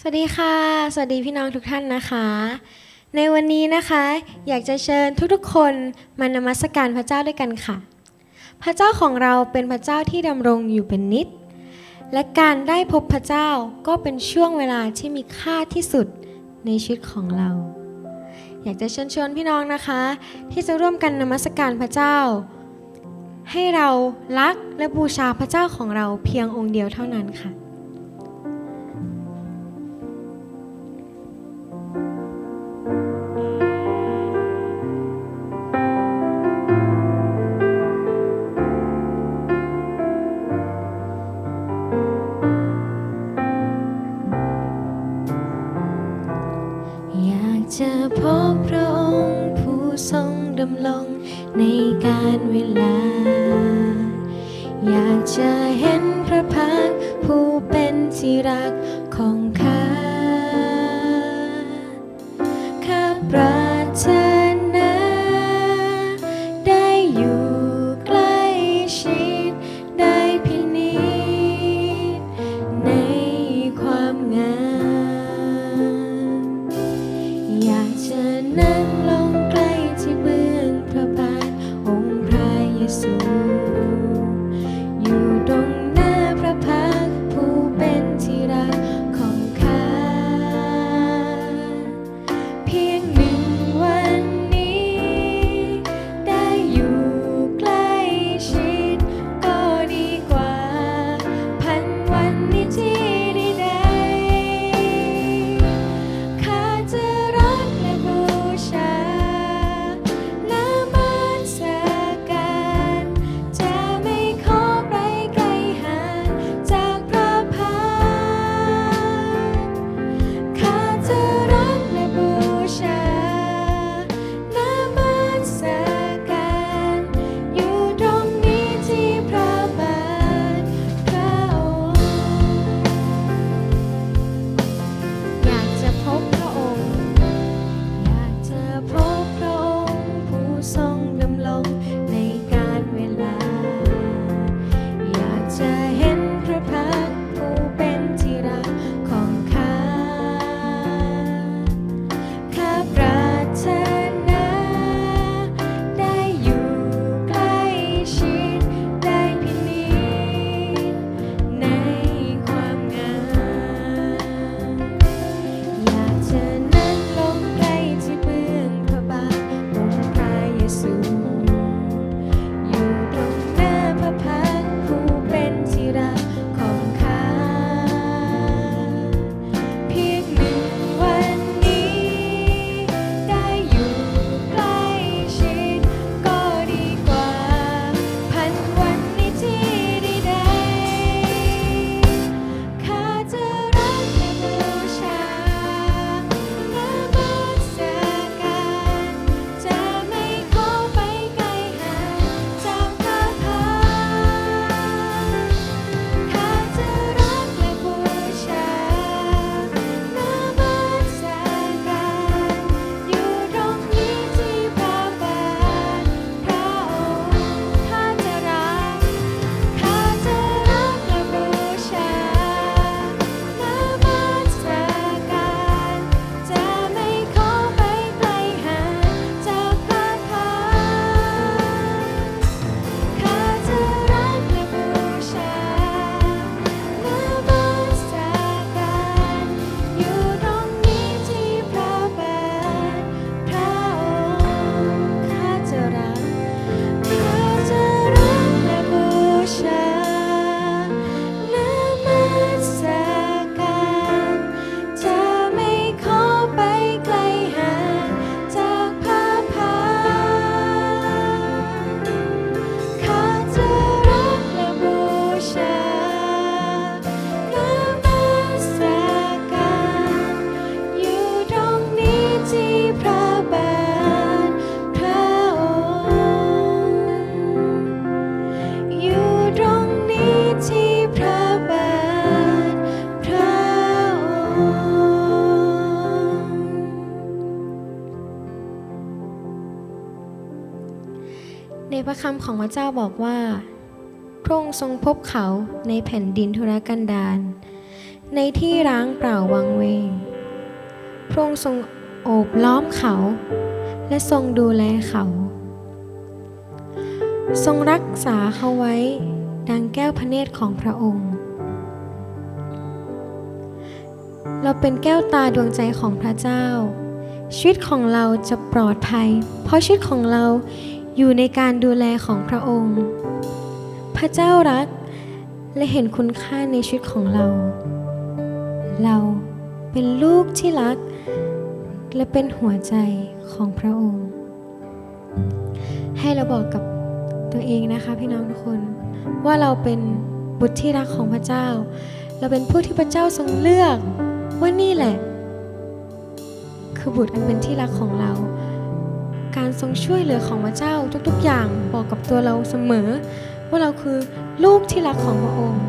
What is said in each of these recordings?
สวัสดีค่ะ สวัสดีพี่น้องทุกท่านนะคะ ในวันนี้นะคะ อยากจะเชิญทุกๆคนมานมัสการพระเจ้าด้วยกันค่ะ พระเจ้าของเราเป็นพระเจ้าที่ดำรงอยู่เป็นนิจและการได้พบพระเจ้าก็เป็นช่วงเวลาที่มีค่าที่สุดในชีวิตของเรา อยากจะเชิญชวนพี่น้องนะคะ ที่จะร่วมกันนมัสการพระเจ้า ให้เรารักและบูชาพระเจ้าของเราเพียงองค์เดียวเท่านั้นค่ะ พระคำของพระเจ้าบอกว่าพระองค์ทรงพบเขาในแผ่นดินทุรกันดารในที่ร้างเปล่าวังเวงพระองค์ทรงโอบล้อมเขา และทรงดูแลเขา ทรงรักษาเขาไว้ดังแก้วพระเนตรของพระองค์ เราเป็นแก้วตาดวงใจของพระเจ้า ชีวิตของเราจะปลอดภัย เพราะชีวิตของเรา อยู่ในการดูแลของพระองค์ พระเจ้ารักและเห็นคุณค่าในชีวิตของเรา เราเป็นลูกที่รัก และเป็นหัวใจของพระองค์ ให้เราบอกกับตัวเองนะคะพี่น้องทุกคน ว่าเราเป็นบุตรที่รักของพระเจ้า เราเป็นผู้ที่พระเจ้าทรงเลือก ว่านี่แหละ คือบุตรอันเป็นที่รักของเรา การทรงช่วยเหลือของพระเจ้าทุกๆอย่างบอกกับตัวเราเสมอ ว่าเราคือลูกที่รักของพระองค์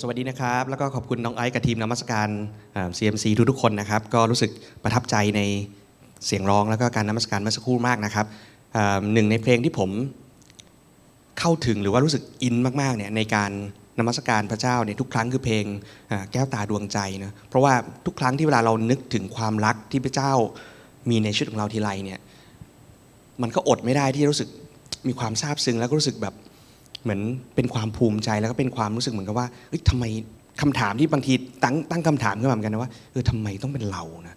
สวัสดีนะครับ แล้วก็ขอบคุณน้องไอซ์กับทีมนมัสการ CMC ทุกๆคนนะครับ ก็รู้สึกประทับใจในเสียงร้องแล้วก็การนมัสการเมื่อสักครู่มากนะครับหนึ่งในเพลงที่ผมเข้าถึงหรือว่ารู้สึกอินมากๆเนี่ยในการนมัสการพระเจ้าเนี่ยทุกครั้งคือเพลงแก้วตาดวงใจนะเพราะว่าทุกครั้งที่เวลาเรานึกถึงความรักที่พระเจ้ามีในชีวิตของเราทีไรเนี่ยมันก็อดไม่ได้ที่จะรู้สึกมีความซาบซึ้งแล้วก็รู้สึกแบบ เหมือนเป็นความภูมิใจแล้วก็เป็นความรู้สึกเหมือนกับว่าเอ้ยทำไมคำถามที่บางทีตั้งตั้งคำถามขึ้นมาเหมือนกันนะว่าเออทำไมต้องเป็นเรานะ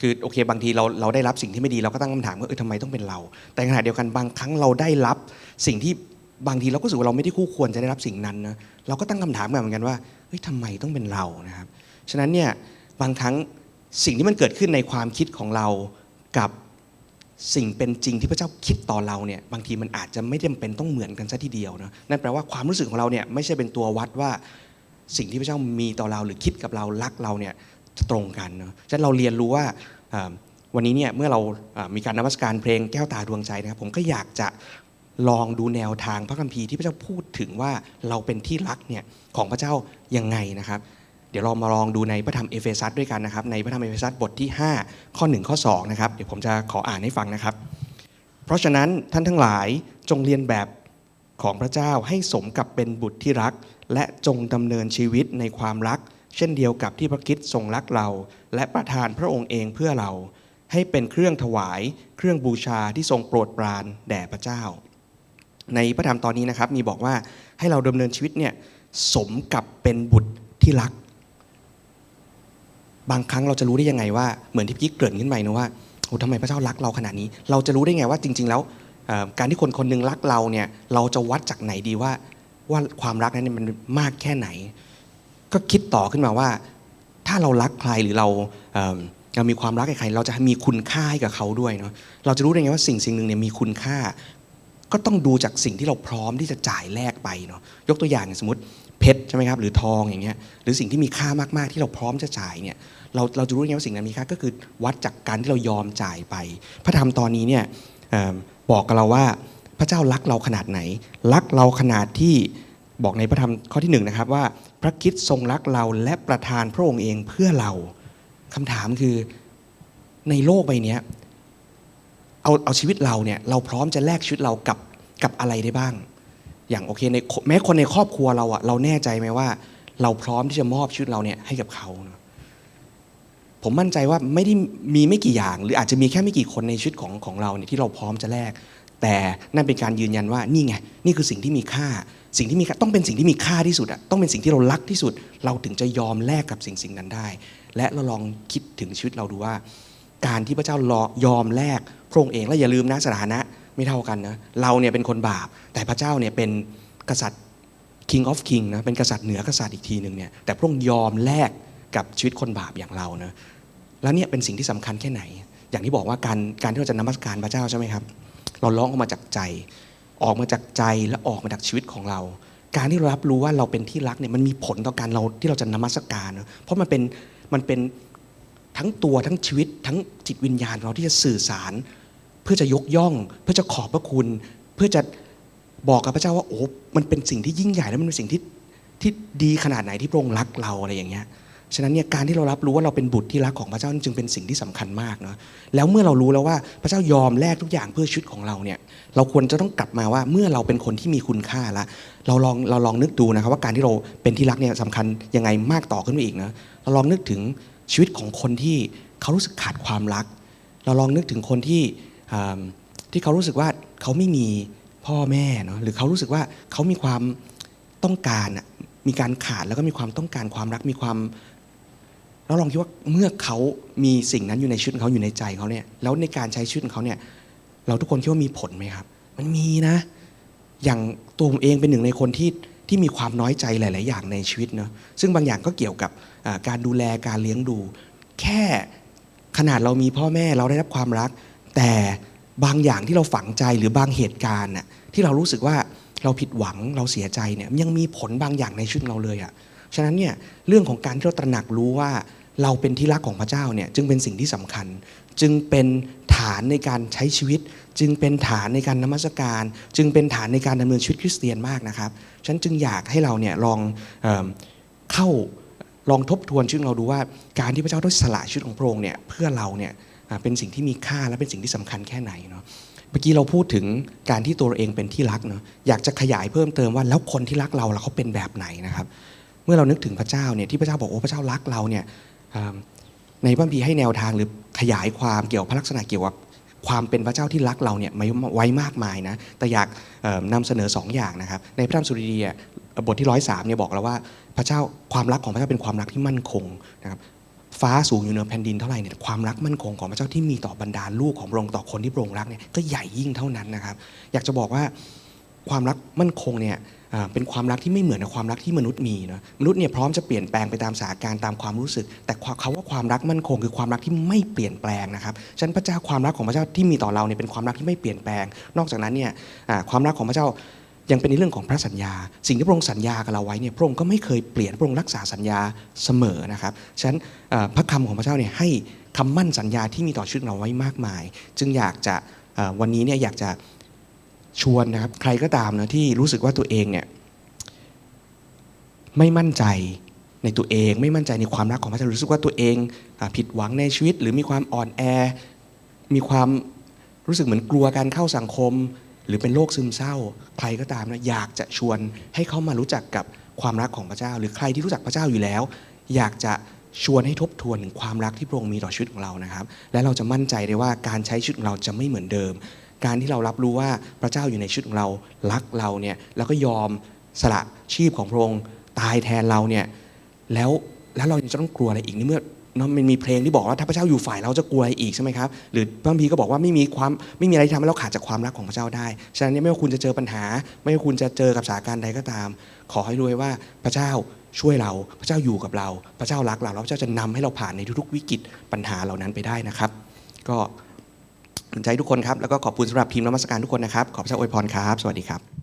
คือโอเค บางทีเราเราได้รับสิ่งที่ไม่ดีเราก็ตั้งคำถามว่าเออทำไมต้องเป็นเรา แต่ขณะเดียวกันบางครั้งเราได้รับสิ่งที่บางทีเราก็รู้สึกว่าเราไม่ได้คู่ควรจะได้รับสิ่งนั้นนะเราก็ตั้งคำถามกันเหมือนกันว่าเฮ้ยทำไมต้องเป็นเรานะครับฉะนั้นเนี่ยบางครั้งสิ่งที่มันเกิดขึ้นในความคิดของเรากับ สิ่งเป็นจริงที่พระเจ้าคิดต่อเราเนี่ยบางทีมันอาจจะไม่จำเป็นต้องเหมือนกันซะทีเดียวนะนั่นแปลว่าความรู้สึกของเราเนี่ยไม่ใช่เป็นตัววัดว่าสิ่งที่พระเจ้ามีต่อเราหรือคิดกับเรารักเราเนี่ยจะตรงกันเนาะฉะนั้นเราเรียนรู้ว่าวันนี้เนี่ยเมื่อเราอ่ามีการนมัสการเพลงแก้วตาดวงใจนะครับผมก็อยากจะลองดูแนวทางพระคัมภีร์ที่พระเจ้าพูดถึงว่าเราเป็นที่รักเนี่ยของพระเจ้ายังไงนะครับ เดี๋ยวเรามาลองดูในพระธรรมเอเฟซัสด้วยกันนะครับ ในพระธรรมเอเฟซัสบทที่ 5 ข้อ 1 ข้อ2นะครับเดี๋ยวผมจะขออ่านให้ฟังนะครับ เพราะฉะนั้นท่านทั้งหลายจงเรียนแบบของพระเจ้าให้สมกับเป็นบุตรที่รัก และจงดำเนินชีวิตในความรัก เช่นเดียวกับที่พระคิดทรงรักเรา และประทานพระองค์เองเพื่อเรา ให้เป็นเครื่องถวาย เครื่องบูชาที่ทรงโปรดปรานแด่พระเจ้า ในพระธรรมตอนนี้นะครับมีบอกว่าให้เราดำเนินชีวิตเนี่ยสมกับเป็นบุตรที่รัก บางครั้งเราจะรู้ได้ยังไงว่าเหมือนที่พี่เกริ่นขึ้นไปนะว่าโอ้ทำไมพระเจ้ารักเราขนาดนี้ เราจะรู้ได้ไงว่าจริง ๆ แล้วการที่คนคนหนึงรักเราเนี่ยเราจะวัดจากไหนดีว่าว่าความรักนั้นมันมากแค่ไหน ก็คิดต่อขึ้นมาว่า ถ้าเรารักใครหรือเราเอิ่มเรามีความรักกับใคร เราจะมีคุณค่าให้กับเขาด้วยเนาะเราจะรู้ได้ไงว่าสิ่งสิ่งหนึ่งเนี่ยมีคุณค่า ก็ต้องดูจากสิ่งที่เราพร้อมที่จะจ่ายแลกไปเนาะยกตัวอย่างสมมติเพชรใช่ไหมครับหรือทองอย่างเงี้ยหรือสิ่งที่มีค่ามากๆที่เราพร้อมจะจ่ายเนี่ย เราเราจะรู้ไงว่าสิ่งนั้นมีค่าก็คือวัดจากการที่เรายอมจ่ายไป พระธรรมตอนนี้เนี่ยเอิ่มบอกกับเราว่าพระเจ้ารักเราขนาดไหน รักเราขนาดที่บอกในพระธรรมข้อที่หนึ่งนะครับว่า พระคิดทรงรักเราและประทานพระองค์เองเพื่อเราคำถามคือในโลกใบนี้เอาเอาชีวิตเราเนี่ยเราพร้อมจะแลกชีวิตเรากับกับอะไรได้บ้าง อย่างโอเคในแม้คนในครอบครัวเราอะเราแน่ใจไหมว่า เราพร้อมที่จะมอบชีวิตเราเนี่ยให้กับเขาเนอะ ผมมั่นใจว่าไม่ได้มีไม่กี่อย่าง หรืออาจจะมีแค่ไม่กี่คนในชีวิตของของเราเนี่ยที่เราพร้อมจะแลกแต่นั่นเป็นการยืนยันว่านี่ไงนี่คือสิ่งที่มีค่า สิ่งที่มีค่าต้องเป็นสิ่งที่มีค่าที่สุดอะต้องเป็นสิ่งที่เรารักที่สุด เราถึงจะยอมแลกกับสิ่งสิ่งนั้นได้ และเราลองคิดถึงชีวิตเราดูว่า การที่พระเจ้ารอยอมแลกพระองค์เองและอย่าลืมนะสถานะไม่เท่ากันนะเราเนี่ยเป็นคนบาป แต่พระเจ้าเนี่ยเป็นกษัตริย์ King of King นะเป็นกษัตริย์เหนือกษัตริย์อีกทีหนึ่งเนี่ยแต่พระองค์ยอมแลก กับชีวิตคนบาปอย่างเราเนะแล้วเนี่ยเป็นสิ่งที่สำคัญแค่ไหน อย่างที่บอกว่าการการที่เราจะนมัสการพระเจ้าใช่ไหมครับ เราร้องออกมาจากใจ ออกมาจากใจและออกมาจากชีวิตของเรา การที่เรารับรู้ว่าเราเป็นที่รักเนี่ยมันมีผลต่อการเราที่เราจะนมัสการนะเพราะมันเป็นมันเป็นทั้งตัวทั้งชีวิตทั้งจิตวิญญาณเราที่จะสื่อสาร เพื่อจะยกย่อง เพื่อจะขอบพระคุณ เพื่อจะบอกกับพระเจ้าว่าโอ้มันเป็นสิ่งที่ยิ่งใหญ่และมันเป็นสิ่งที่ที่ดีขนาดไหนที่พระองค์รักเราอะไรอย่างเงี้ย ฉะนั้นเนี่ยการที่เรารับรู้ว่าเราเป็นบุตรที่รักของพระเจ้าจึงเป็นสิ่งที่สำคัญมากเนาะแล้วเมื่อเรารู้แล้วว่าพระเจ้ายอมแลกทุกอย่างเพื่อชีวิตของเราเนี่ยเราควรจะต้องกลับมาว่าเมื่อเราเป็นคนที่มีคุณค่าละเราลองเราลองนึกดูนะครับว่าการที่เราเป็นที่รักเนี่ยสำคัญยังไงมากต่อขึ้นไปอีกนะเราลองนึกถึงชีวิตของคนที่เขารู้สึกขาดความรัก เราลองนึกถึงคนที่ที่เขารู้สึกว่าเขาไม่มีพ่อแม่เนาะหรือเขารู้สึกว่าเขามีความต้องการมีการขาดแล้วก็มีความต้องการความรักมีความ แล้วลองคิดว่าเมื่อเขามีสิ่งนั้นอยู่ในชีวิตเขาอยู่ในใจเขาเนี่ยแล้วในการใช้ชีวิตของเขาเนี่ยเราทุกคนคิดว่ามีผลไหมครับ มันมีนะ อย่างตัวผมเองเป็นหนึ่งในคนที่ที่มีความน้อยใจหลาย ๆ อย่างในชีวิตเนาะซึ่งบางอย่างก็เกี่ยวกับการดูแลการเลี้ยงดู แค่ขนาดเรามีพ่อแม่เราได้รับความรัก แต่บางอย่างที่เราฝังใจหรือบางเหตุการณ์น่ะที่เรารู้สึกว่าเราผิดหวังเราเสียใจเนี่ยยังมีผลบางอย่างในชีวิตเราเลยอะฉะนั้นเนี่ยเรื่องของการที่เราตระหนักรู้ว่า เราเป็นที่รักของพระเจ้าเนี่ยจึงเป็นสิ่งที่สำคัญ จึงเป็นฐานในการใช้ชีวิต จึงเป็นฐานในการนมัสการ จึงเป็นฐานในการดำเนินชีวิตคริสเตียนมากนะครับฉันจึงอยากให้เราเนี่ยลองเอมเข้าลองทบทวนชีวิตขอเราดูว่าการที่พระเจ้าได้สละชีวิตของพระองค์เนี่ยเพื่อเราเนี่ยเป็นสิ่งที่มีค่าและเป็นสิ่งที่สำคัญแค่ไหนเนาะเมื่อกี้เราพูดถึงการที่ตัวเราเองเป็นที่รักเนาะอยากจะขยายเพิ่มเติมว่าแล้วคนที่รักเราแล้วเขาเป็นแบบไหนนะครับ เมื่อเรานึกถึงพระเจ้าเนี่ยที่พระเจ้าบอกโอ้พระเจ้ารักเราเนี่ย ในพระคัมภีให้แนวทางหรือขยายความเกี่ยวกับพระลักษณะเกี่ยวกับความเป็นพระเจ้าที่รักเราเนี่ยไว้มากมายนะ แต่อยากเอ่อนำเสนอสองอย่างนะครับ ในพระธรรมสุรีอะบทที่ร้อยสามเนี่ยบอกแล้วว่าพระเจ้าความรักของพระเจ้าเป็นความรักที่มั่นคงนะครับฟ้าสูงอยู่เหนือแผ่นดินเท่าไหร่เนี่ยความรักมั่นคงของพระเจ้าที่มีต่อบรรดาลูกของพระองค์ต่อคนที่พระองค์รักเนี่ยก็ใหญ่ยิ่งเท่านั้นนะครับ อยากจะบอกว่าความรักมั่นคงเนี่ย เป็นความรักที่ไม่เหมือนกับความรักที่มนุษย์มีนะมนุษย์เนี่ยพร้อมจะเปลี่ยนแปลงไปตามสถานการณ์ตามความรู้สึก แต่คามเขาว่าความรักมั่นคงคือความรักที่ไม่เปลี่ยนแปลงนะครับฉะนั้นพระเจ้าความรักของพระเจ้าที่มีต่อเราเนี่ยเป็นความรักที่ไม่เปลี่ยนแปลง นอกจากนั้นเนี่ยความรักของพระเจ้ายังเป็นในเรื่องของพระสัญญา สิ่งที่พระองค์สัญญากับเราไว้เนี่ยพระองค์ก็ไม่เคยเปลี่ยนพระองค์รักษาสัญญาเสมอนะครับฉะนั้นพระคำของพระเจ้าเนี่ยให้คำมั่นสัญญาที่มีต่อชีวิตเราไว้มากมาย จึงอยากจะวันนี้เนี่ยอยากจะ ชวนนะครับใครก็ตามนะที่รู้สึกว่าตัวเองเนี่ยไม่มั่นใจในตัวเองไม่มั่นใจในความรักของพระเจ้ารู้สึกว่าตัวเองอผิดหวังในชีวิต หรือมีความอ่อนแอ มีความรู้สึกเหมือนกลัวการเข้าสังคม หรือเป็นโรคซึมเศร้า ใครก็ตามนะอยากจะชวนให้เขามารู้จักกับความรักของพระเจ้า หรือใครที่รู้จักพระเจ้าอยู่แล้ว อยากจะชวนให้ทบทวนถึงความรักที่พระองค์มีต่อชีวิตของเรานะครับ และเราจะมั่นใจได้ว่าการใช้ชีวิตของเราจะไม่เหมือนเดิม การที่เรารับรู้ว่าพระเจ้าอยู่ในชีวิตของเรารักเราเนี่ยแล้วก็ยอมสละชีพของพระองค์ตายแทนเราเนี่ยแล้วแล้วเราจะต้องกลัวอะไรอีกนี่เมื่อเนาะมันมีเพลงที่บอกว่าถ้าพระเจ้าอยู่ฝ่ายเราจะกลัวอะไรอีกใช่ไหมครับหรือบางทีก็บอกว่าไม่มีความไม่มีอะไรที่ทำให้เราขาดจากความรักของพระเจ้าได้ฉะนั้นไม่ว่าคุณจะเจอปัญหา ไม่ว่าคุณจะเจอกับสถานการณ์ใดก็ตาม ขอให้รู้ไว้ว่าพระเจ้าช่วยเราพระเจ้าอยู่กับเรา พระเจ้ารักเราแล้วพระเจ้าจะนำให้เราผ่านในทุกๆวิกฤตปัญหาเหล่านั้นไปได้นะครับ ก็ ใจทุกคนครับ แล้วก็ขอบคุณสำหรับทีมนมัสการทุกคนนะครับ ขอบพระเจ้าอวยพรครับ สวัสดีครับ